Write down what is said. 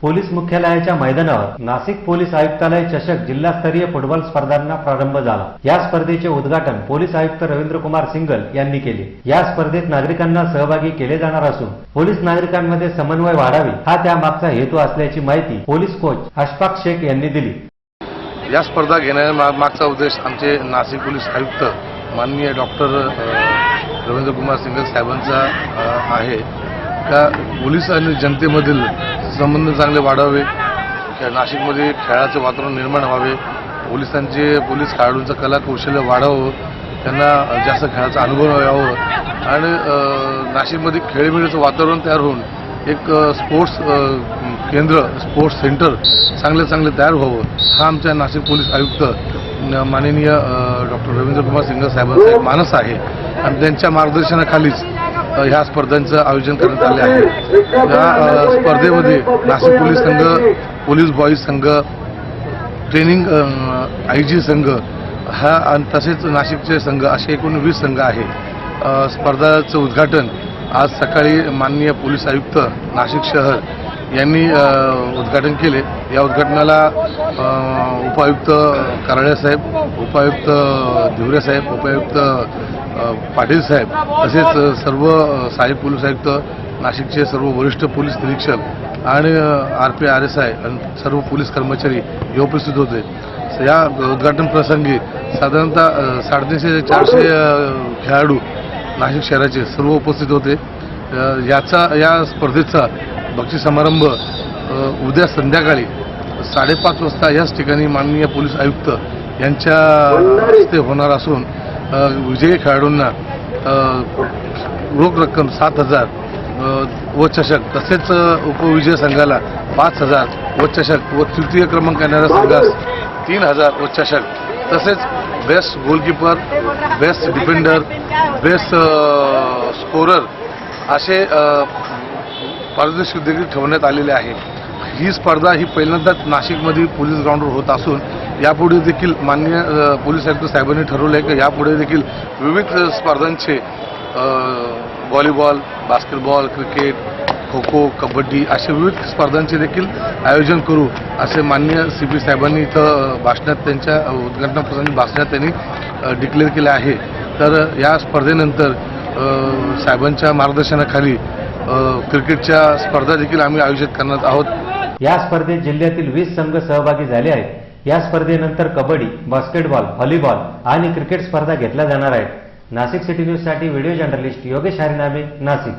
Police मुख्यालयाच्या मैदानावर Nashik police आयुक्तालय चषक जिल्हास्तरीय फुटबॉल स्पर्धांना प्रारंभ झाला. या स्पर्धेचे उद्घाटन पोलीस आयुक्त रवींद्र कुमार सिंगल यांनी केले. या स्पर्धेत नागरिकांना सहभागी केले जाणार असून पोलीस नागरिकांमध्ये समन्वय वाढावी हा त्यामागचा हेतू असल्याची माहिती पोलीस कोच अशफाक शेख यांनी दिली. या स्पर्धा घेण्या मागचा उद्देश आमचे नाशिक पोलीस आयुक्त माननीय डॉक्टर रवींद्र कुमार सिंगल साहेबांचा आहे. का पोलीस आणि जनतेमधील संबंध चांगले वाढावे नाशिकमध्ये खेळाचं वातावरण निर्माण व्हावे पोलिसांचे पोलीस खेळाडूंचं कला कौशल्य वाढावं त्यांना जास्त खेळाचा अनुभव यावं आणि नाशिकमध्ये खेळमेळीचं वातावरण तयार होऊन एक स्पोर्ट्स केंद्र स्पोर्ट्स सेंटर चांगले चांगले तयार व्हावं हा आमच्या नाशिक पोलीस आयुक्त माननीय डॉक्टर रवींद्र कुमार सिंग साहेबांचा एक मानस आहे. आणि त्यांच्या मार्गदर्शनाखालीच ह्या स्पर्धांचं आयोजन करण्यात आले आहे. या स्पर्धेमध्ये नाशिक पोलीस संघ पोलीस बॉईज संघ ट्रेनिंग आय जी संघ हा आणि तसेच नाशिकचे संघ असे एकूण वीस संघ आहे. स्पर्धाचं उद्घाटन आज सकाळी माननीय पोलीस आयुक्त नाशिक शहर यांनी उद्घाटन केले. या उद्घाटनाला उपायुक्त कराळे साहेब उपायुक्त धिवरे साहेब उपायुक्त पाटील साहेब तसेच सर्व सहाय्यक पोलीस आयुक्त नाशिकचे सर्व वरिष्ठ पोलीस निरीक्षक आणि R P R S I आणि सर्व पोलीस कर्मचारी हे उपस्थित होते. या उद्घाटन प्रसंगी साधारणतः साडेतीनशे ते चारशे खेळाडू नाशिक शहराचे सर्व उपस्थित होते. याचा या स्पर्धेचा बक्षी समारंभ उद्या संध्याकाळी साडेपाच वाजता याच ठिकाणी माननीय पोलीस आयुक्त यांच्या हस्ते होणार असून विजयी खेळाडूंना रोख रक्कम सात हजार व चषक तसेच उपविजय संघाला पाच हजार व चषक व तृतीय क्रमांक येणाऱ्या संघास तीन हजार व चषक तसेच best goalkeeper best defender best scorer असे अ, देखील ठेवण्यात आलेले आहे. ही स्पर्धा ही पहिल्यांदाच नाशिकमध्ये पोलीस ग्राउंडवर होत असून यापुढे देखील माननीय पोलीस आयुक्त साहेबांनी ठरवलं आहे की यापुढे देखील विविध स्पर्धांचे volleyball basketball cricket kho kho kabaddi असे विविध स्पर्धांचे देखील आयोजन करू असे माननीय सी पी साहेबांनी इथं भाषणात त्यांच्या उद्घाटनाप्रसंगी भाषणात त्यांनी डिक्लेअर केलं आहे. तर या स्पर्धेनंतर साहेबांच्या मार्गदर्शनाखाली क्रिकेटच्या स्पर्धा देखील आम्ही आयोजित करणार आहोत. या स्पर्धेत जिल्ह्यातील वीस संघ सहभागी झाले आहेत. या स्पर्धेनंतर कबड्डी बास्केटबॉल व्हॉलीबॉल आणि क्रिकेट स्पर्धा घेतल्या जाणार आहेत. नाशिक सिटी न्यूजसाठी व्हिडिओ जर्नलिस्ट योगेश हरिनामे नाशिक.